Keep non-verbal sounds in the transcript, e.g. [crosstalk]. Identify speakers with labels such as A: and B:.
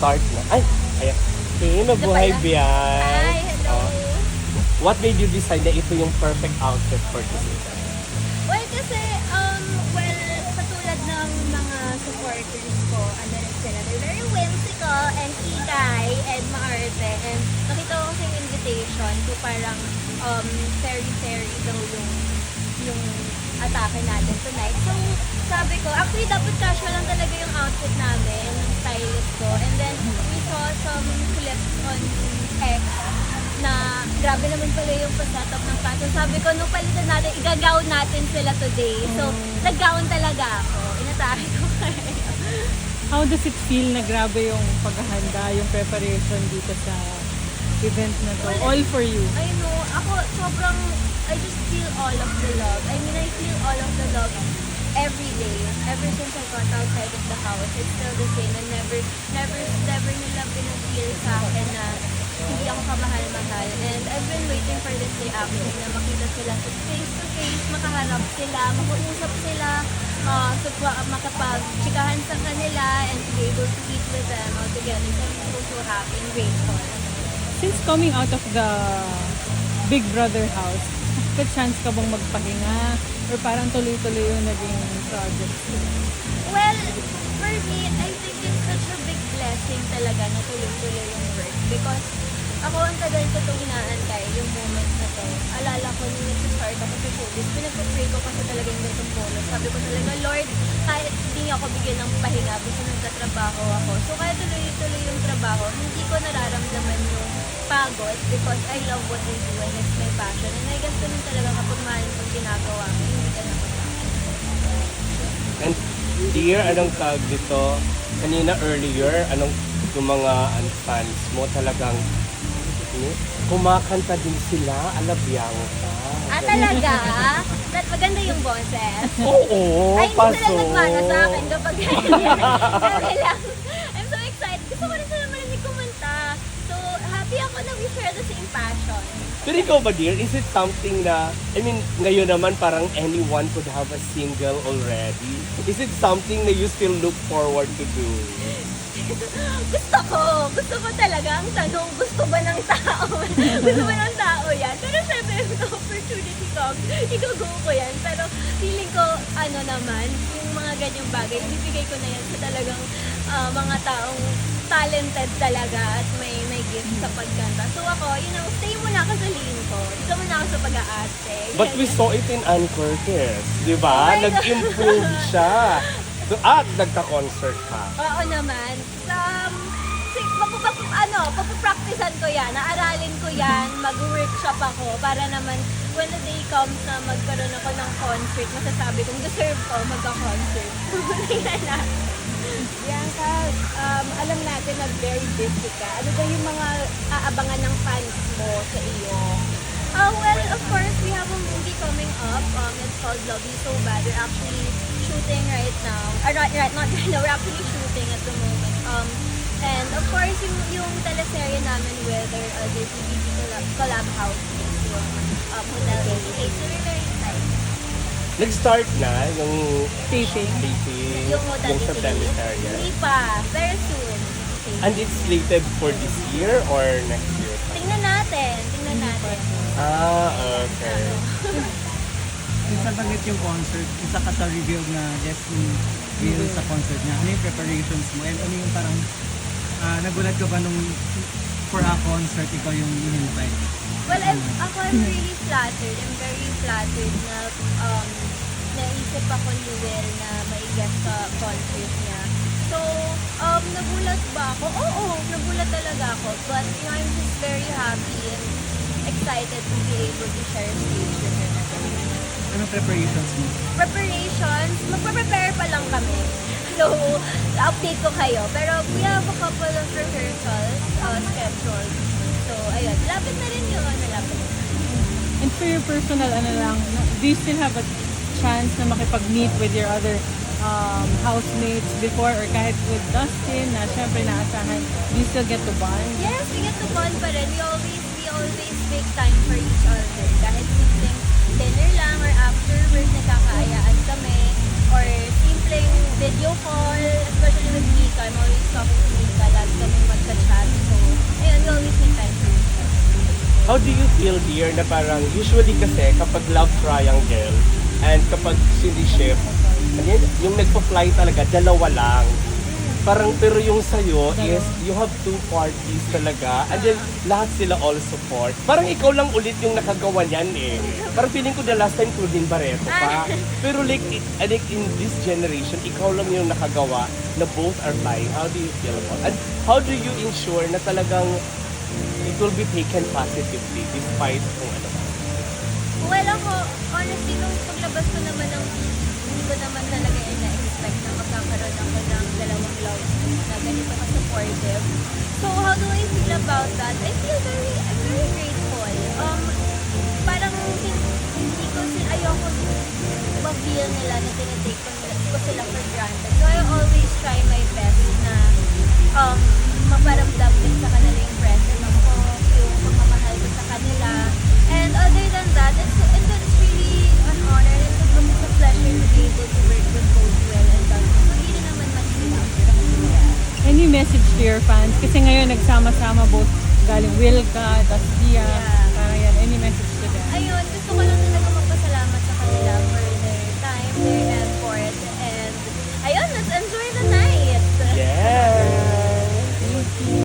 A: Nag-start na. Ay, ayan. Mabuhay
B: pala.
A: biyan.
B: Hi, hello.
A: Oh. What made you decide na ito yung perfect outfit for this event?
B: Well, kasi, um, well, katulad ng mga supporters ko, ano rin sila, they're very whimsical and ikay and maarte. And nakita ko yung invitation to parang um, fairy-fairy daw yung yung atake natin tonight. So, sabi ko, actually dapat casual lang talaga yung outfit namin, ng stylist ko. And then, we saw some clips on X na grabe naman pala yung pa-setup ng fashion. Sabi ko, nung palitan natin, igagaw natin sila today. So, nag-gown talaga ako. Inatake ko kayo.
C: How does it feel na grabe yung paghahanda, yung preparation dito sa event na to? All for you.
B: I know, ako sobrang, I just feel all of the love. I mean, I feel all of the love every day. Ever since I got outside of the house, it's still the same. And never, never, never nila pinag-feel sa akin na hindi ako kamahal-mahal. And I've been waiting for this day actually na makita sila sa face to face, makaharap sila, makausap sila, uh, so, makapag-chikahan sa kanila and to be able to eat with them all together. So I'm so, so happy and grateful.
C: Since coming out of the Big Brother house, may chance ka bang magpahinga? Or parang tuloy-tuloy yung naging project?
B: Well, for me, I think it's such a big blessing talaga na tuloy-tuloy yung work. Because ako ang tagal ko itong inaantay, yung moment na to. Alala ko nung nag-start ako sa showbiz, pinag-pray ko kasi talaga yung ganitong bonus. Sabi ko talaga, Lord, kahit hindi ako bigyan ng pahinga, basta nagtatrabaho ako. So kahit tuloy-tuloy yung trabaho, hindi ko nararamdaman pagod because I love what I do and it's my passion. And I guess ganun talaga kapag mahal mo yung ginagawa mo, hindi ka napapagod.
A: And dear, anong tag dito? Kanina earlier, anong yung mga ano, fans mo talagang kumakanta din sila, alabiyang ka.
B: Ah, talaga? That maganda yung boses.
A: Oo,
B: Ay, hindi
A: paso.
B: sila nagmana sa akin kapag ganyan. [laughs]
A: Pero ikaw ba dear, is it something na, I mean, ngayon naman parang anyone could have a single already. Is it something na you still look forward to do? [laughs]
B: gusto ko. Gusto ko talaga. Ang tanong, gusto ba ng tao? [laughs] gusto ba ng tao yan? Pero syempre, if the opportunity comes, igugo ko yan. Pero feeling ko, ano naman, yung mga ganyang bagay, ibibigay ko na yan sa talagang ah, mga taong talented talaga at may may gift sa pagkanta. So ako, you know, stay sa pag-aarte.
A: But we saw it in Ann Curtis, di ba?
B: Oh.
A: Nag-improve siya. So, at nagka-concert ka.
B: Oo naman. Um, si, mapapap, ano, papapracticean ko yan. Naaralin ko yan. Mag-workshop ako para naman when the day comes na magkaroon ako ng concert, masasabi kong deserve ko magka-concert. [laughs] Tingnan na.
D: Bianca, um, alam natin na very busy ka. Ano ba yung mga aabangan ng fans mo sa iyo?
B: Uh, well, of course, we have a movie coming up. Um, it's called Love You So Bad. We're actually shooting right now. Uh, right, right, not [laughs] right now. We're actually shooting at the moment. Um, and of course, yung, yung teleserye namin with our other TVC collab, collab housemates, yung um, Hotel 88. So we're very excited.
A: Nag-start na yung
C: Taping.
A: taping,
B: Yung Hotel
A: yung sa
B: 88.
A: teleserye.
B: Hindi pa. Very soon. Okay.
A: And it's slated for this year or next year?
B: Tingnan natin. Natin.
A: Ah, okay. [laughs]
E: Yung sa bagit yung concert, isa ka sa reveal na Destiny reveal sa concert niya. Ano yung preparations mo? And ano yung parang, ah, nagulat ka ba nung for a concert, ikaw yung in-invite?
B: Well, I'm, ako I'm really flattered. I'm very flattered na um, naisip ako ni Will na may guest sa concert niya. So, um, nagulat ba ako? Oo, nagulat talaga ako. But, you know, I'm just very happy and excited to be able to share stage with her na ganun.
E: Anong preparations mo?
B: Preparations, magpa-prepare pa lang kami. [laughs] So, update ko kayo. Pero we have a couple of rehearsals uh, scheduled. So, ayun. Lapit na rin yun. Lapit na.
C: And for your personal, ano lang, do you still have a chance na makipag-meet with your other um, housemates before or kahit with Dustin na syempre naasahan, do you still get to bond?
B: Yes, we get to bond pa rin. We always, always make time for each other. Kahit simpleng dinner lang or after work, nagkakaayaan kami. Or simpleng video call, especially with Mika. I'm always talking to Mika. Lagi kami magka-chat. So, ayun, we always make time for each other.
A: How do you feel, dear, na parang usually kasi kapag love triangle and kapag hindi ship, yung nagpa-fly talaga, dalawa lang. Parang pero yung sa'yo is you have two parties talaga and then lahat sila all support. Parang ikaw lang ulit yung nakagawa niyan eh. Parang feeling ko the last time Claudine Barreto pa. Pero like, i- like in this generation, ikaw lang yung nakagawa na both are flying. How do you feel about And how do you ensure na talagang it will be taken positively despite kung ano?
B: Well, ako, honestly, nung paglabas ko naman ng hindi ko naman talaga ina-expect na magkakaroon ako ng dalawang love teams na ganito ka-supportive. So, how do I feel about that? I feel very, I'm very grateful. Um, parang hindi, ko sila, ayoko ma-feel nila na tinitake ko, nila, ko sila for granted. So, I always try my best na um, maparamdam din sa kanila yung presence ako, yung pagmamahal ko sa kanila. And other than that, it's,
C: fans? Kasi ngayon nagsama-sama both galing Wilka, Dastia,
B: Yeah.